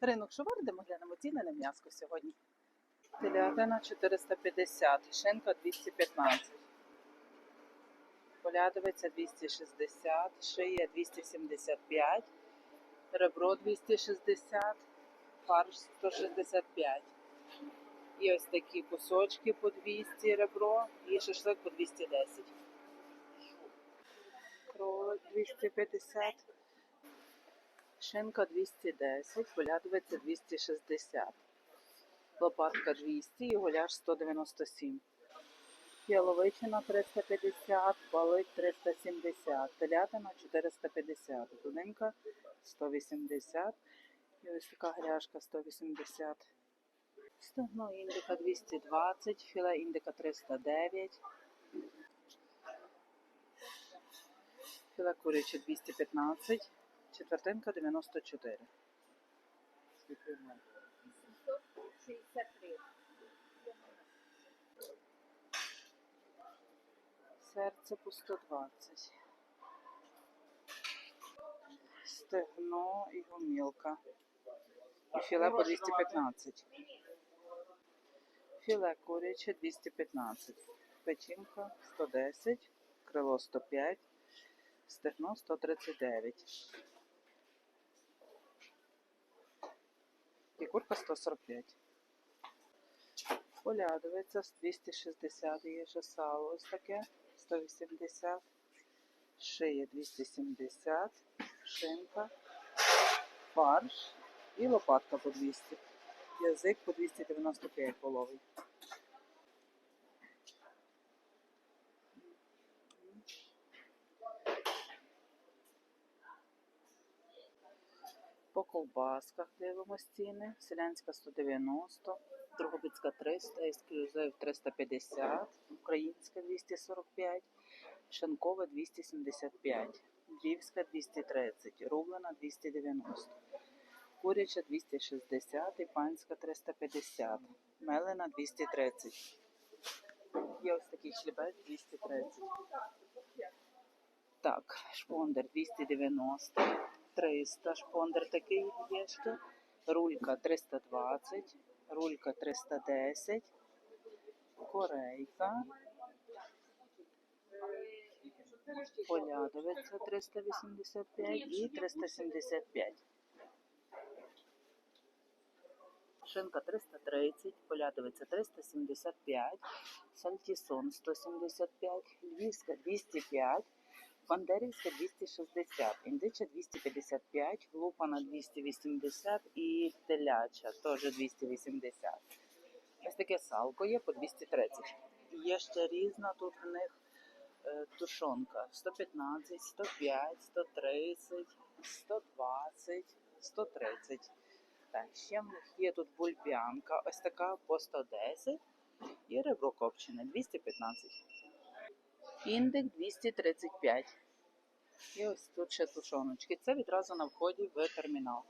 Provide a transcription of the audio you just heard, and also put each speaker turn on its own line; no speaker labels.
Ринок Шовар, де ми глянемо ціни на м'яско сьогодні. Телятина 450, шинка 215. Полядовиця 260, шия 275, ребро 260, фарш 165. І ось такі кусочки по 200 ребро і шашлик по 210. Кролик 250. Шинка 210, полядовиця 260. Лопатка 200 і гуляш 197. Яловичина 350, балик 370, телятина 450, тунинка 180 і ось така гряшка 180. Стегно індика 220, філе індика 309. Філе куряче 215, четвертинка 94.
63.
Серце по 120. Стегно і гомілка. І філе по 215. Філе куряче 215. Печінка 110, крило 105, стегно 139. І курка 145. Полядовиця 260 є ще сало ось таке, 180, шия 270, шинка, фарш і лопатка по 200. Язик по 295 половий. По ковбасках дивимось ціни. Селянська 190, Дрогобицька 300, ексклюзив 350, українська 245, Шанкова 275, Львівська 230, Рублена 290, Куряча 260 і панська 350, Мелена 230. Є ось такий хлібець 230. Так, шпондер 290, 300, шпондер такий є ще, рулька 320, рулька 310, корейка, полядовиця 385 і 375. Шинка 330, полядовиця 375, сальтісон 175, львівська 205, бандерівська 260, індича 255, лупана 280 і теляча теж 280. Ось таке салко є по 230. Є ще різна тут в них е, тушонка 115, 105, 130, 120, 130. Так, ще в них є тут бульбянка, ось така по 110 і ребро копчене 215. Індик 235. І ось тут ще тушоночки. Це відразу на вході в термінал.